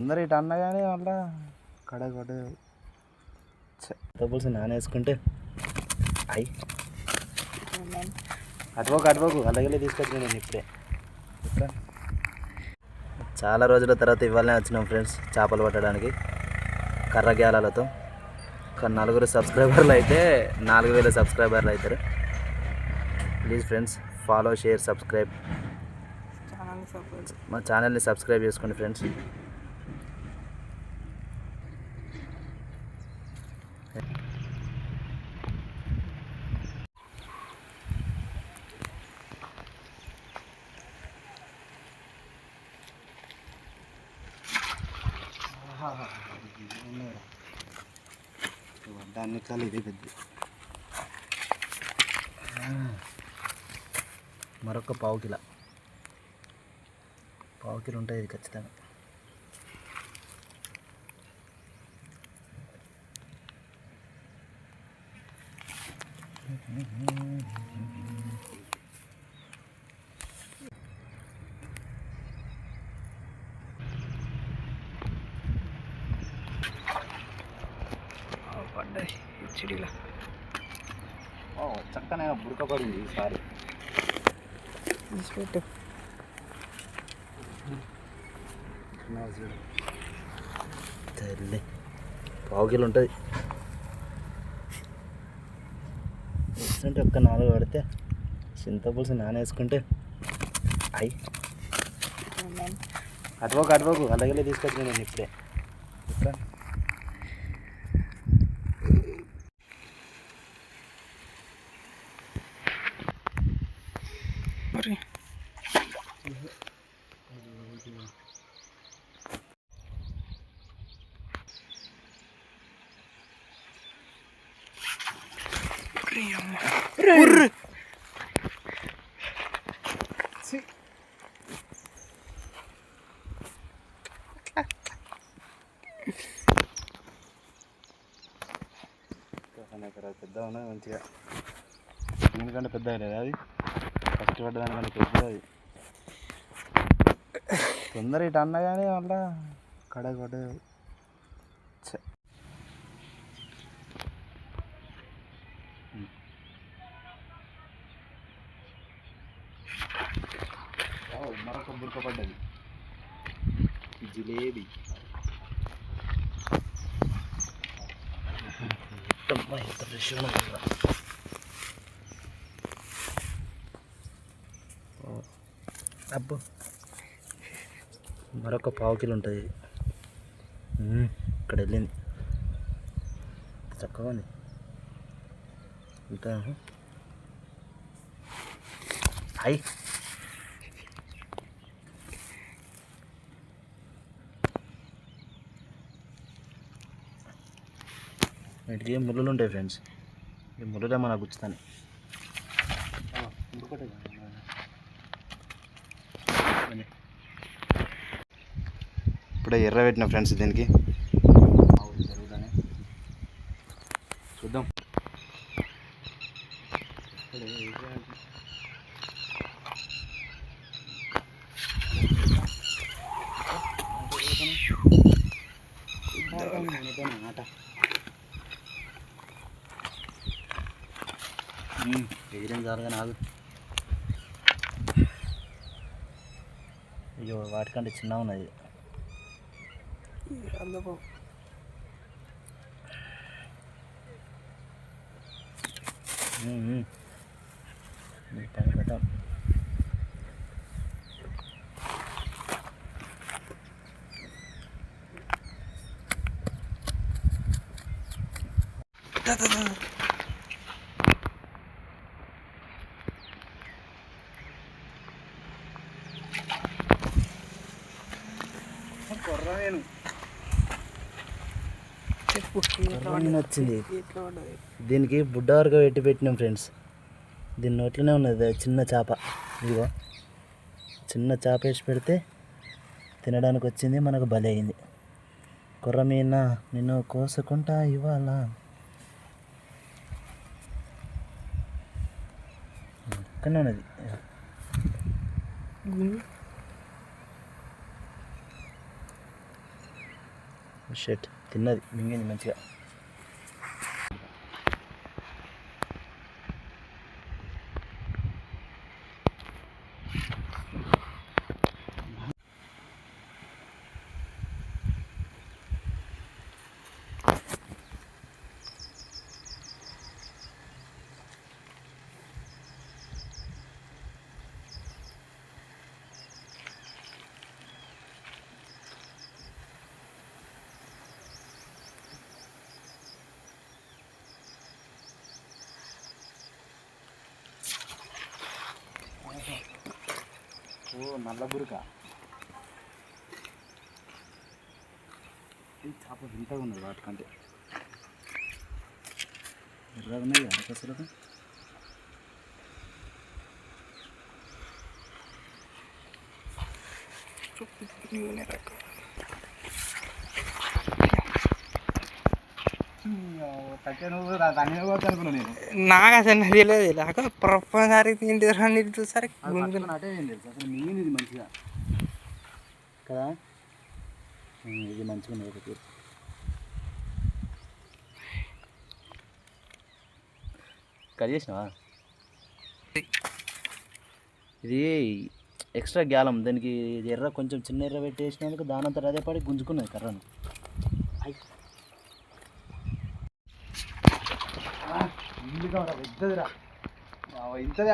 అందరు ఇటు అన్నగానే మళ్ళా కడ కొట్ట డబ్బుల్స్ నానేసుకుంటే అయ్యి అటుపోకు అటుపోకు. అలాగే తీసుకొచ్చిన నేను ఇప్పుడే. చాలా రోజుల తర్వాత ఇవాళనే వచ్చినాం ఫ్రెండ్స్ చేపలు పట్టడానికి. కర్ర గ్యాలలతో. కానీ నలుగురు సబ్స్క్రైబర్లు అయితే నాలుగు వేల సబ్స్క్రైబర్లు అవుతారు. Please friends follow share subscribe. మా ఛానల్ని సబ్స్క్రైబ్ చేసుకోండి ఫ్రెండ్స్. దాన్ని కాలు ఇది పెద్ద మరొక పావు కిలో. పావు కిలో ఉంటుంది ఇది ఖచ్చితంగా. పడ్డాయి హెచ్డీలో చక్కనే బుడకపడింది ఈసారి పెట్టు తల్లి పావు కిలో ఉంటుంది. ఒక్క నాలుగు పడితే చింతపులుసు నానేసుకుంటే అయ్యి అటుపోకు అటుపోకు అలాగే తీసుకొచ్చిన నేను ఇప్పుడే. పెద్ద మంచిగా దీనికంటే పెద్ద లేదు అది ఫస్ట్ పడ్డ దానికంటే పెద్ద అది తొందర ఇటు అన్నగానే మళ్ళా కడ మరొక బురక పడ్డది. జిలేబీ. ఎంత ఫ్రెష్గా అబ్బో. మరొక పావు కిలో ఉంటుంది. ఇక్కడ వెళ్ళింది. చక్కగా ఉంది. ఇంకా? హాయ్. వీటికి ఏం ముళ్ళు ఉంటాయి ఫ్రెండ్స్? ఈ ముళ్ళులే మనకు గుచ్చుతాను. ఇప్పుడే ఎర్ర పెట్టిన ఫ్రెండ్స్ దీనికి. చూద్దాం. వేయడం చాలుగా నాదు అయ్యో వాటికంటే చిన్న ఉన్నది అందుకో ఉమ్, ఉమ్. ఈ పని వచ్చింది దీనికి బుడ్డ వరకు పెట్టి పెట్టినాం ఫ్రెండ్స్. దీని నోట్లోనే ఉన్నది చిన్న చేప. ఇదిగో. చిన్న చేప వేసి పెడితే తినడానికి వచ్చింది మనకు బలి అయింది. కుర్రమీన నిన్ను కోసుకుంటా ఇవాళ. ఇక్కడనే ఉన్నది. షర్ట్ తిన్నది మింగింది మంచిగా. ఓ నల్ల గురుక ఈ చేప వింతగా ఉన్నది వాటికంటే ఎర్రగా ఉన్నాయి కదా అసలు రకం నువ్వు దాని అనుకున్నా నేను నాకు అసలు తెలియదు ఇలాగ ప్రొఫెసర్ తింటి రండి ఇది మంచిగా కదా ఇది మంచిగా ఉన్నది కట్ చేసినావా ఇది ఎక్స్ట్రా గ్యాలం. దానికి ఇది ఎర్ర కొంచెం చిన్న ఎర్ర పెట్టేసినందుకు దానంతా అదే పడి గుంజుకున్నది కర్రను ఐ. ఆ, చూద్దాంరా పెద్దదిరా. ఆ,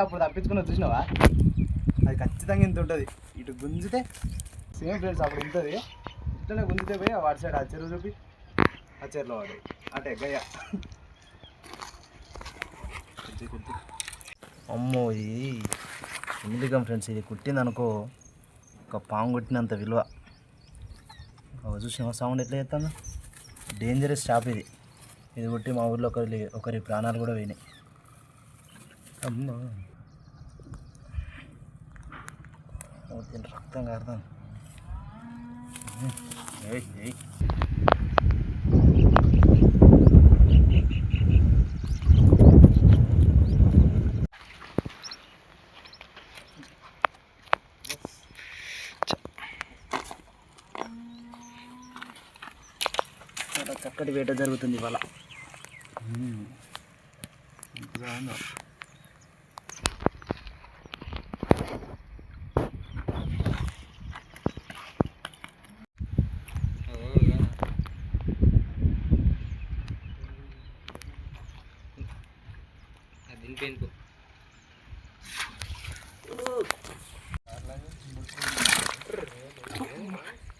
అప్పుడు తప్పించుకున్న చూసినావా? అది ఖచ్చితంగా ఇంత ఉంటుంది. ఇటు గుంజితే సేమ్ ఫ్రెండ్స్ అప్పుడు ఇంతది ఇట్లనే గుంజితే పోయి ఆ వాడి సైడ్ ఆ చెరువు చూపి ఆ చెరువులో వాడు. అంటే గయ్య. అమ్మో ఇది ఎందుకం ఫ్రెండ్స్ ఇది కుట్టింది అనుకో ఒక పాము కొట్టినంత విలువ. చూసిన సౌండ్ ఎట్లా చేస్తాను డేంజరస్ షాప్ ఇది. ఇది కొట్టి మా ఊర్లో ఒకరి ఒకరి ప్రాణాలు కూడా పోయినాయి. అమ్మా. దీని రక్తం కారుతాను చక్కటి వేట జరుగుతుంది ఇవాళ. ఇంతగా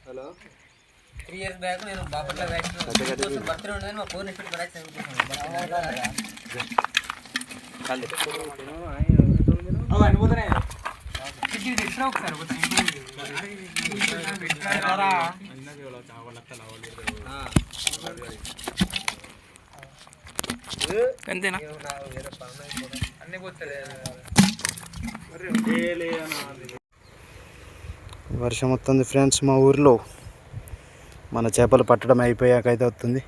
ఉందో. త్రీ ఇయర్స్ బ్యాక్ నేను బాపట్ల వ్యాక్సిన్ బర్త్డే ఉండదని మా ఫోన్ ఇచ్చి వ్యాక్సిన్ అంతేనా అన్ని వర్షం వస్తుంది ఫ్రెండ్స్ మా ఊర్లో. మన చేపలు పట్టడం అయిపోయాక అయితే వస్తుంది.